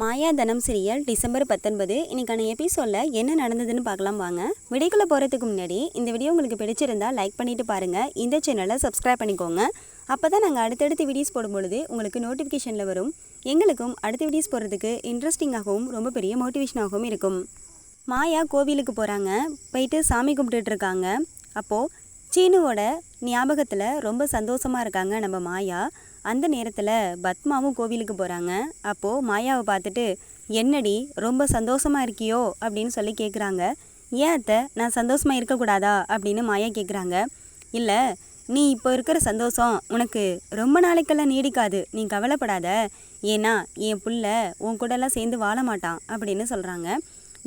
மாயாதனம் serial December பத்தொன்பது. இன்னைக்கான எபிசோடில் என்ன நடந்ததுன்னு பார்க்கலாம் வாங்க. விடைக்குள்ளே போகிறதுக்கு முன்னாடி இந்த வீடியோ உங்களுக்கு பிடிச்சிருந்தா லைக் பண்ணிவிட்டு பாருங்கள் இந்த சேனலை சப்ஸ்கிரைப் பண்ணிக்கோங்க. அப்போ தான் நாங்கள் அடுத்தடுத்து வீடியோஸ் போடும்பொழுது உங்களுக்கு நோட்டிஃபிகேஷனில் வரும். எங்களுக்கும் அடுத்த வீடியோஸ் போடுறதுக்கு இன்ட்ரெஸ்டிங்காகவும் ரொம்ப பெரிய மோட்டிவேஷனாகவும் இருக்கும். மாயா கோவிலுக்கு போகிறாங்க போயிட்டு சாமி கும்பிட்டுட்டு இருக்காங்க. அப்போது சீனுவோட ஞாபகத்தில் ரொம்ப சந்தோஷமாக இருக்காங்க நம்ம மாயா. அந்த நேரத்தில் பத்மாவும் கோவிலுக்கு போகிறாங்க அப்போது மாயாவை பார்த்துட்டு என்னடி ரொம்ப சந்தோஷமாக இருக்கியோ? அப்படின்னு சொல்லி கேட்குறாங்க ஏன் அத்தை? நான் சந்தோஷமாக இருக்கக்கூடாதா? அப்படின்னு மாயா கேட்குறாங்க இல்லை நீ இப்போ இருக்கிற சந்தோஷம் உனக்கு ரொம்ப நாளைக்கெல்லாம் நீடிக்காது. நீ கவலைப்படாத. ஏன்னா என் புள்ள உன் கூடலாம் சேர்ந்து வாழ மாட்டான் அப்படின்னு சொல்கிறாங்க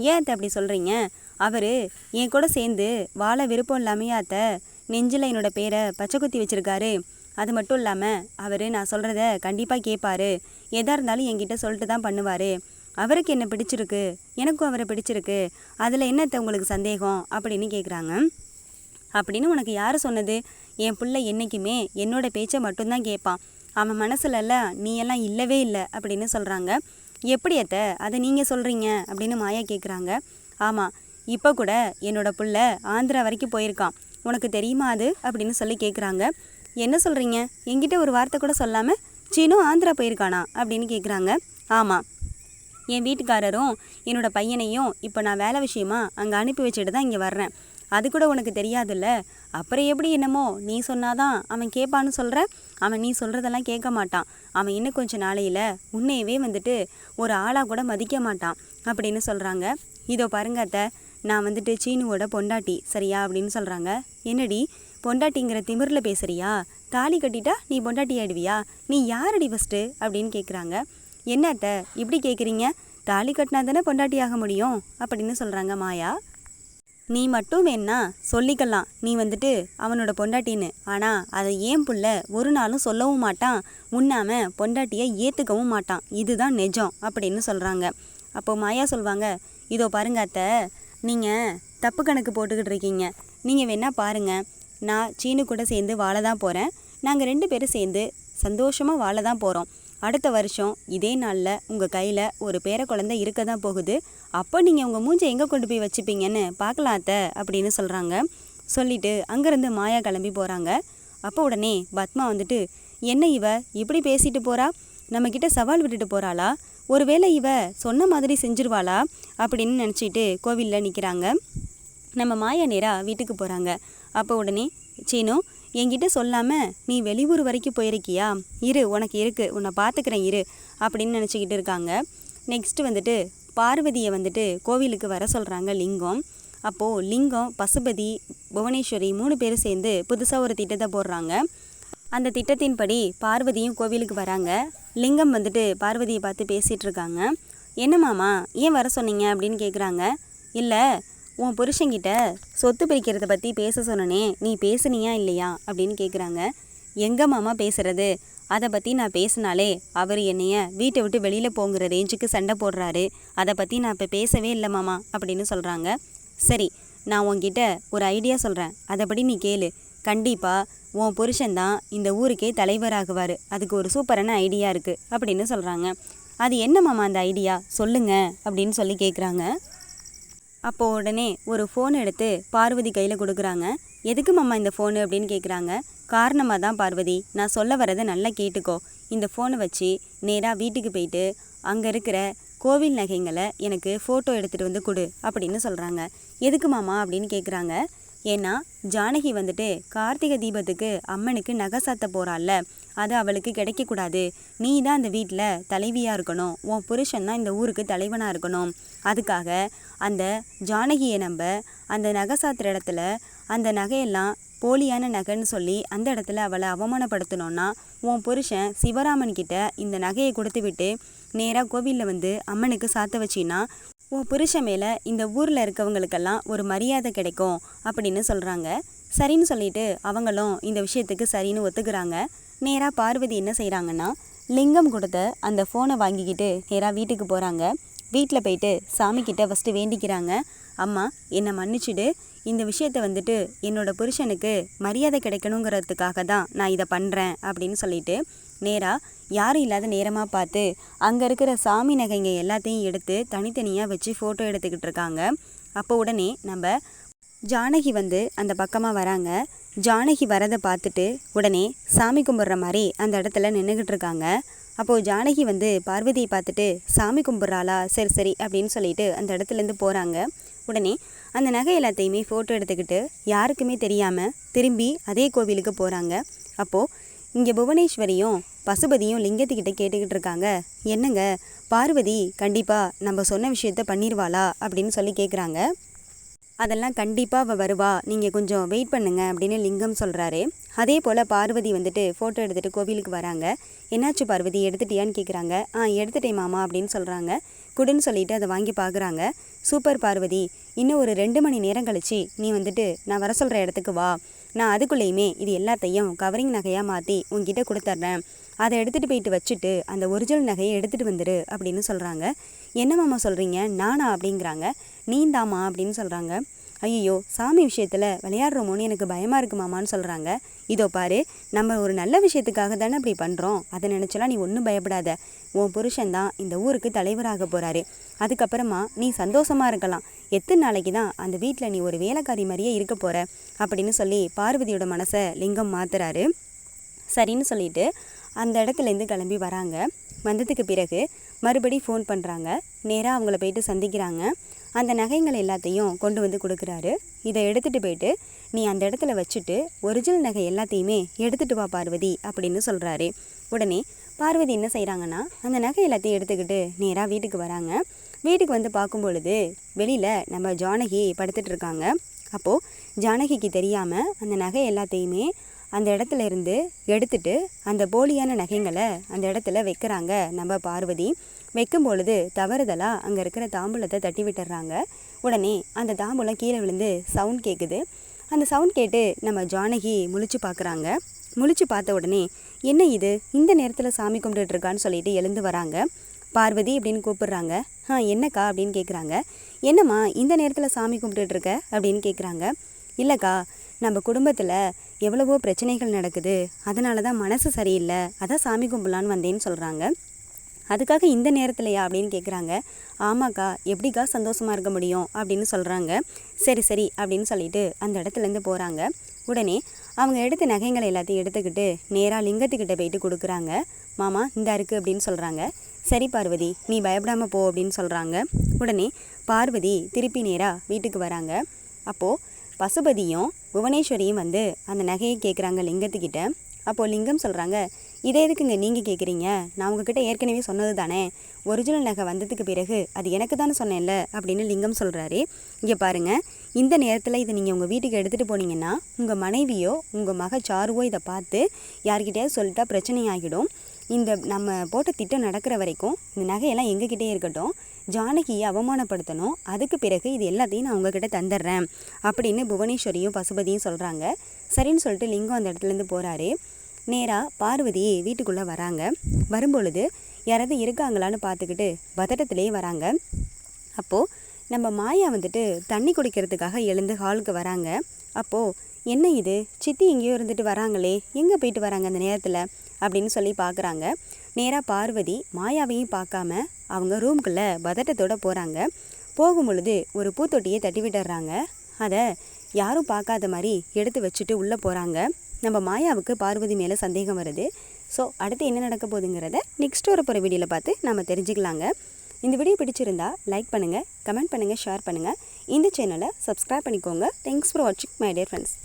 ஏன் அத்தை அப்படி சொல்கிறீங்க அவர் என் கூட சேர்ந்து வாழ விருப்பம் இல்லாமையா அத்தை? நெஞ்சில் என்னோட பேரை பச்சை குத்தி வச்சிருக்காரு. அது மட்டும் இல்லாமல் அவர் நான் சொல்கிறத கண்டிப்பாக கேட்பார் எதாக இருந்தாலும் என்கிட்ட சொல்லிட்டு தான் பண்ணுவார். அவருக்கு என்ன பிடிச்சிருக்கு? எனக்கும் அவரை பிடிச்சிருக்கு. அதில் என்னத்தை உங்களுக்கு சந்தேகம்? அப்படின்னு கேட்குறாங்க அப்படின்னு உனக்கு யார் சொன்னது? என் பிள்ளை என்றைக்குமே என்னோட பேச்சை மட்டும்தான் கேட்பான் அவன் மனசுலலாம் நீ எல்லாம் இல்லவே இல்லை அப்படின்னு சொல்கிறாங்க எப்படி அத்த? அதை நீங்கள் சொல்கிறீங்க அப்படின்னு மாயா கேட்குறாங்க ஆமாம் இப்போ கூட என்னோட புள்ள ஆந்திரா வரைக்கும் போயிருக்கான். உனக்கு தெரியுமா அது? அப்படின்னு சொல்லி கேட்குறாங்க என்ன சொல்கிறீங்க என்கிட்ட ஒரு வார்த்தை கூட சொல்லாமல் சீனு ஆந்திரா போயிருக்கானா? அப்படின்னு கேட்குறாங்க ஆமாம் என் வீட்டுக்காரரும் என்னோட பையனையும் இப்போ நான் வேலை விஷயமா அங்கே அனுப்பி வச்சுட்டு தான் இங்கே வர்றேன். அது கூட உனக்கு தெரியாதுல்ல? அப்புறம் எப்படி என்னமோ? நீ சொன்னாதான் அவன் கேட்பான்னு சொல்கிற அவன் நீ சொல்கிறதெல்லாம் கேட்க மாட்டான். அவன் இன்னும் கொஞ்சம் நாளையில் உன்னையவே வந்துட்டு ஒரு ஆளாக கூட மதிக்க மாட்டான் அப்படின்னு சொல்கிறாங்க இதோ பாருங்க அத்தை. நான் வந்துட்டு சீனுவோட பொண்டாட்டி சரியா? அப்படின்னு சொல்கிறாங்க என்னடி? பொண்டாட்டிங்கிற திமிரில் பேசுறியா? தாலி கட்டிட்டா நீ பொண்டாட்டி ஆயிடுவியா? நீ யாரடி ஃபஸ்ட்டு அப்படின்னு கேட்குறாங்க என்ன அத்தை இப்படி கேட்குறீங்க தாலி கட்டினா தானே பொண்டாட்டி ஆக முடியும்? அப்படின்னு சொல்கிறாங்க மாயா. நீ மட்டும் வேணா சொல்லிக்கலாம். நீ வந்துட்டு அவனோட பொண்டாட்டின்னு. ஆனால் அதை ஏன் புள்ள ஒரு நாளும் சொல்லவும் மாட்டான். உண்ணாம பொண்டாட்டியை ஏற்றுக்கவும் மாட்டான். இதுதான் நிஜம் அப்படின்னு சொல்கிறாங்க அப்போ மாயா சொல்வாங்க இதோ பாருங்க அத்தை நீங்கள் தப்பு கணக்கு போட்டுக்கிட்டு இருக்கீங்க. நீங்கள் வேணா பாருங்கள் நான் சீனு கூட சேர்ந்து வாழ தான் போகிறேன் நாங்கள் ரெண்டு பேரும் சேர்ந்து சந்தோஷமாக வாழ தான் போகிறோம் அடுத்த வருஷம் இதே நாளில் உங்கள் கையில் ஒரு பேர குழந்தை இருக்க தான் போகுது. அப்போ நீங்கள் உங்கள் மூஞ்சை எங்கே கொண்டு போய் வச்சுப்பீங்கன்னு பார்க்கலாம் அத்தை அப்படின்னு சொல்கிறாங்க சொல்லிட்டு அங்கேருந்து மாயா கிளம்பி போகிறாங்க அப்போ உடனே பத்மா வந்துட்டு என்ன இவ? இப்படி பேசிட்டு போகிறா நம்மக்கிட்ட சவால் விட்டுட்டு போகிறாளா ஒருவேளை இவ சொன்ன மாதிரி செஞ்சிருவாளா? அப்படின்னு நினச்சிட்டு கோவிலில் நிற்கிறாங்க நம்ம மாயா நேராக வீட்டுக்கு போகிறாங்க அப்போ உடனே சீனு என்கிட்ட சொல்லாமல் நீ வெளியூர் வரைக்கும் போயிருக்கியா? இரு உனக்கு இருக்குது உன்னை பார்த்துக்கிறேன் இரு. அப்படின்னு நினச்சிக்கிட்டு இருக்காங்க. நெக்ஸ்ட்டு வந்துட்டு பார்வதியை வந்துட்டு கோவிலுக்கு வர சொல்கிறாங்க லிங்கம். அப்போது லிங்கம் பசுபதி புவனேஸ்வரி மூணு பேரும் சேர்ந்து புதுசாக ஒரு திட்டத்தை போடுறாங்க. அந்த திட்டத்தின்படி பார்வதியும் கோவிலுக்கு வராங்க. லிங்கம் வந்துட்டு பார்வதியை பார்த்து பேசிகிட்டு இருக்காங்க. என்ன மாமா ஏன் வர சொன்னீங்க? அப்படின்னு கேட்குறாங்க இல்லை உன் புருஷங்கிட்ட சொத்து பிரிக்கிறத பற்றி பேச சொன்னனே நீ பேசுனியா இல்லையா? அப்படின்னு கேட்குறாங்க எங்கள் மாமா பேசுகிறது அதை பற்றி நான் பேசினாலே அவர் என்னைய வீட்டை விட்டு வெளியில் போங்கிற ரேஞ்சுக்கு சண்டை போடுறாரு. அதை பற்றி நான் இப்போ பேசவே இல்லை மாமா அப்படின்னு சொல்கிறாங்க சரி நான் உன்கிட்ட ஒரு ஐடியா சொல்கிறேன் அதைப்படி நீ கேளு. கண்டிப்பாக உன் புருஷன்தான் இந்த ஊருக்கே தலைவராகுவார் அதுக்கு ஒரு சூப்பரான ஐடியா இருக்குது அப்படின்னு சொல்கிறாங்க அது என்ன மாமா அந்த ஐடியா சொல்லுங்கள் அப்படின்னு சொல்லி கேட்குறாங்க அப்போ உடனே ஒரு ஃபோன் எடுத்து பார்வதி கையில் கொடுக்குறாங்க. எதுக்கு மாமா இந்த ஃபோனு அப்படின்னு கேட்குறாங்க காரணமாக தான் பார்வதி நான் சொல்ல வரதை நல்லா கேட்டுக்கோ. இந்த ஃபோனை வச்சு நேராக வீட்டுக்கு போயிட்டு அங்கே இருக்கிற கோவில் நகைங்களை எனக்கு ஃபோட்டோ எடுத்துகிட்டு வந்து கொடு அப்படின்னு சொல்கிறாங்க எதுக்கு மாமா? அப்படின்னு கேட்குறாங்க ஏன்னா ஜானகி வந்துட்டு கார்த்திகை தீபத்துக்கு அம்மனுக்கு நகை சாத்த போகிறாள்ல அது அவளுக்கு கிடைக்கக்கூடாது. நீ தான் அந்த வீட்டில் தலைவியாக இருக்கணும். உன் புருஷன் தான் இந்த ஊருக்கு தலைவனாக இருக்கணும். அதுக்காக அந்த ஜானகியை நம்ப அந்த நகை சாத்துற இடத்துல அந்த நகையெல்லாம் போலியான நகைன்னு சொல்லி அந்த இடத்துல அவளை அவமானப்படுத்தணும்னா உன் புருஷன் சிவராமன் கிட்ட இந்த நகையை கொடுத்து விட்டு நேராக கோவிலில் வந்து அம்மனுக்கு சாத்த வச்சின்னா உன் புருஷன் மேலே இந்த ஊரில் இருக்கவங்களுக்கெல்லாம் ஒரு மரியாதை கிடைக்கும் அப்படின்னு சொல்கிறாங்க சரின்னு சொல்லிட்டு அவங்களும் இந்த விஷயத்துக்கு சரின்னு ஒத்துக்கிறாங்க. நேராக பார்வதி என்ன செய்கிறாங்கன்னா லிங்கம் கொடுத்த அந்த ஃபோனை வாங்கிக்கிட்டு நேராக வீட்டுக்கு போகிறாங்க வீட்டில் போயிட்டு சாமிக்கிட்ட ஃபஸ்ட்டு வேண்டிக்கிறாங்க. அம்மா என்னை மன்னிச்சுடு. இந்த விஷயத்தை வந்துட்டு என்னோட புருஷனுக்கு மரியாதை கிடைக்கணுங்கிறதுக்காக தான் நான் இதை பண்ணுறேன் அப்படின்னு சொல்லிட்டு நேராக யாரும் இல்லாத நேரமாக பார்த்து அங்கே இருக்கிற சாமி நகைங்க எல்லாத்தையும் எடுத்து தனித்தனியாக வச்சு ஃபோட்டோ எடுத்துக்கிட்டு இருக்காங்க. அப்போ உடனே நம்ம ஜானகி வந்து அந்த பக்கமாக வராங்க. ஜானகி வரதை பார்த்துட்டு உடனே சாமி கும்பிட்ற மாதிரி அந்த இடத்துல நின்றுக்கிட்டு இருக்காங்க. அப்போது ஜானகி வந்து பார்வதியை பார்த்துட்டு சாமி கும்பிட்றாளா? சரி சரி அப்படின்னு சொல்லிட்டு அந்த இடத்துலேருந்து போகிறாங்க உடனே அந்த நகை எல்லாத்தையுமே ஃபோட்டோ எடுத்துக்கிட்டு யாருக்குமே தெரியாமல் திரும்பி அதே கோவிலுக்கு போகிறாங்க அப்போது இங்கே புவனேஸ்வரியும் பசுபதியும் லிங்கத்துக்கிட்ட கேட்டுக்கிட்டு இருக்காங்க. என்னங்க? பார்வதி கண்டிப்பாக நம்ம சொன்ன விஷயத்த பண்ணிடுவாளா அப்படின்னு சொல்லி கேட்குறாங்க அதெல்லாம் கண்டிப்பாக அவள் வருவா. நீங்கள் கொஞ்சம் வெயிட் பண்ணுங்க அப்படின்னு லிங்கம் சொல்கிறாரு அதே போல் பார்வதி வந்துட்டு ஃபோட்டோ எடுத்துகிட்டு கோவிலுக்கு வராங்க. என்னாச்சு பார்வதி? எடுத்துட்டியான்னு கேட்குறாங்க ஆ எடுத்துட்டேன் மாமா அப்படின்னு சொல்கிறாங்க குடுன்னு சொல்லிட்டு அதை வாங்கி பார்க்குறாங்க சூப்பர் பார்வதி இன்னும் ஒரு ரெண்டு மணி நேரம் கழிச்சு நீ வந்துட்டு நான் வர சொல்கிற இடத்துக்கு வா. நான் அதுக்குள்ளேயுமே இது எல்லாத்தையும் கவரிங் நகையாக மாற்றி உங்ககிட்ட கொடுத்துட்றேன் அதை எடுத்துகிட்டு போயிட்டு வச்சுட்டு அந்த ஒரிஜினல் நகையை எடுத்துகிட்டு வந்துடு அப்படின்னு சொல்கிறாங்க என்ன மாமா சொல்கிறீங்க நானா? அப்படிங்கிறாங்க. நீந்தாமா அப்படின்னு சொல்கிறாங்க ஐயோ சாமி விஷயத்தில் விளையாடுறோமோன்னு எனக்கு பயமாக இருக்கு மாமான்னு சொல்கிறாங்க இதோ பாரு நம்ம ஒரு நல்ல விஷயத்துக்காக தானே அப்படி பண்ணுறோம் அதை நினச்சலாம் நீ ஒன்றும் பயப்படாத. உன் புருஷன்தான் இந்த ஊருக்கு தலைவராக போகிறாரு அதுக்கப்புறமா நீ சந்தோஷமாக இருக்கலாம். எத்தனை நாளைக்கு தான் அந்த வீட்டில் நீ ஒரு வேலைக்காரி மாதிரியே இருக்க போகிற அப்படின்னு சொல்லி பார்வதியோட மனசை லிங்கம் மாத்துறாரு. சரின்னு சொல்லிட்டு அந்த இடத்துலேருந்து கிளம்பி வராங்க. வந்ததுக்கு பிறகு மறுபடி ஃபோன் பண்ணுறாங்க நேராக அவங்கள போயிட்டு சந்திக்கிறாங்க. அந்த நகைங்களை எல்லாத்தையும் கொண்டு வந்து கொடுக்குறாரு. இதை எடுத்துகிட்டு போயிட்டு நீ அந்த இடத்துல வச்சுட்டு ஒரிஜினல் நகை எல்லாத்தையுமே எடுத்துகிட்டு வா பார்வதி அப்படின்னு சொல்கிறாரு உடனே பார்வதி என்ன செய்கிறாங்கன்னா அந்த நகை எல்லாத்தையும் எடுத்துக்கிட்டு நேராக வீட்டுக்கு வராங்க. வீட்டுக்கு வந்து பார்க்கும் பொழுது வெளியில் நம்ம ஜானகி படுத்துட்டு இருக்காங்க. அப்போது ஜானகிக்கு தெரியாமல் அந்த நகை எல்லாத்தையுமே அந்த இடத்துல இருந்து எடுத்துட்டு அந்த போலியான நகைங்களை அந்த இடத்துல வைக்கிறாங்க நம்ம பார்வதி. வைக்கும் பொழுது தவறுதலாக அங்கே இருக்கிற தாம்பூலத்தை தட்டி விட்டுறாங்க. உடனே அந்த தாம்பூலம் கீழே விழுந்து சவுண்ட் கேட்குது அந்த சவுண்ட் கேட்டு நம்ம ஜானகி முழிச்சு பார்க்குறாங்க முழிச்சு பார்த்த உடனே என்ன இது? இந்த நேரத்தில் சாமி கும்பிட்டுட்ருக்கான்னு சொல்லிட்டு எழுந்து வராங்க. பார்வதி அப்படின்னு கூப்பிடுறாங்க. ஆ என்னக்கா? அப்படின்னு கேட்குறாங்க என்னம்மா இந்த நேரத்தில் சாமி கும்பிட்டுட்ருக்க அப்படின்னு கேட்குறாங்க இல்லைக்கா நம்ம குடும்பத்தில் எவ்வளவோ பிரச்சனைகள் நடக்குது. அதனால தான் மனசு சரியில்லை. அதான் சாமி கும்பிடலான்னு வந்தேன்னு சொல்கிறாங்க அதுக்காக இந்த நேரத்துலையா அப்படின்னு கேட்குறாங்க ஆமாக்கா எப்படிக்கா சந்தோஷமாக இருக்க முடியும் அப்படின்னு சொல்கிறாங்க சரி சரி அப்படின்னு சொல்லிட்டு அந்த இடத்துலேருந்து போகிறாங்க உடனே அவங்க எடுத்த நகைங்களை எல்லாத்தையும் எடுத்துக்கிட்டு நேராக லிங்கத்துக்கிட்ட போயிட்டு கொடுக்குறாங்க. மாமா இந்த இருக்குது அப்படின்னு சொல்கிறாங்க சரி பார்வதி நீ பயப்படாமல் போ அப்படின்னு சொல்கிறாங்க உடனே பார்வதி திருப்பி நேராக வீட்டுக்கு வராங்க. அப்போது பசுபதியும் புவனேஸ்வரியும் வந்து அந்த நகையை கேட்குறாங்க லிங்கத்துக்கிட்ட. அப்போது லிங்கம் சொல்கிறாங்க இதே எதுக்குங்க நீங்கள் கேட்குறீங்க நான் உங்ககிட்ட ஏற்கனவே சொன்னது தானே ஒரிஜினல் நகை வந்ததுக்கு பிறகு அது எனக்கு தானே சொன்னேன்ல? அப்படின்னு லிங்கம் சொல்கிறாரு இங்கே பாருங்கள் இந்த நேரத்தில் இதை நீங்கள் உங்கள் வீட்டுக்கு எடுத்துகிட்டு போனீங்கன்னா உங்கள் மனைவியோ உங்கள் மக சாருவோ இதை பார்த்து யார்கிட்டயாவது சொல்லிட்டா பிரச்சனை ஆகிடும் இந்த நம்ம போட்ட திட்டம் நடக்கிற வரைக்கும் இந்த நகையெல்லாம் எங்ககிட்டே இருக்கட்டும். ஜானகியை அவமானப்படுத்தணும். அதுக்கு பிறகு இது எல்லாத்தையும் நான் உங்ககிட்ட தந்துடுறேன். அப்படின்னு புவனேஸ்வரியும் பசுபதியும் சொல்கிறாங்க சரின்னு சொல்லிட்டு லிங்கம் அந்த இடத்துலேருந்து போகிறாரு நேராக பார்வதி வீட்டுக்குள்ளே வராங்க. வரும்பொழுது யாராவது இருக்காங்களான்னு பார்த்துக்கிட்டு பதட்டத்திலே வராங்க. அப்போது நம்ம மாயா வந்துட்டு தண்ணி குடிக்கிறதுக்காக எழுந்து ஹாலுக்கு வராங்க. அப்போது என்ன இது? சித்தி எங்கேயோ இருந்துட்டு வராங்களே. எங்கே போயிட்டு வராங்க அந்த நேரத்தில்? அப்படின்னு சொல்லி பார்க்குறாங்க நேராக பார்வதி மாயாவையும் பார்க்காம அவங்க ரூம்குள்ளே பதட்டத்தோடு போகிறாங்க போகும் பொழுது ஒரு பூத்தொட்டியை தட்டி விட்டுறாங்க அதை யாரும் பார்க்காத மாதிரி எடுத்து வச்சுட்டு உள்ளே போகிறாங்க நம்ம மாயாவுக்கு பார்வதி மேலே சந்தேகம் வருது. ஸோ அடுத்து என்ன நடக்க போகுதுங்கிறத நெக்ஸ்ட் ஒரு போகிற வீடியோவில் பார்த்து நம்ம தெரிஞ்சுக்கலாங்க. இந்த வீடியோ பிடிச்சிருந்தா லைக் பண்ணுங்கள் கமெண்ட் பண்ணுங்கள் ஷேர் பண்ணுங்கள் இந்த சேனலை சப்ஸ்கிரைப் பண்ணிக்கோங்க. தேங்க்ஸ் ஃபார் வாட்சிங் மை டியர் ஃப்ரெண்ட்ஸ்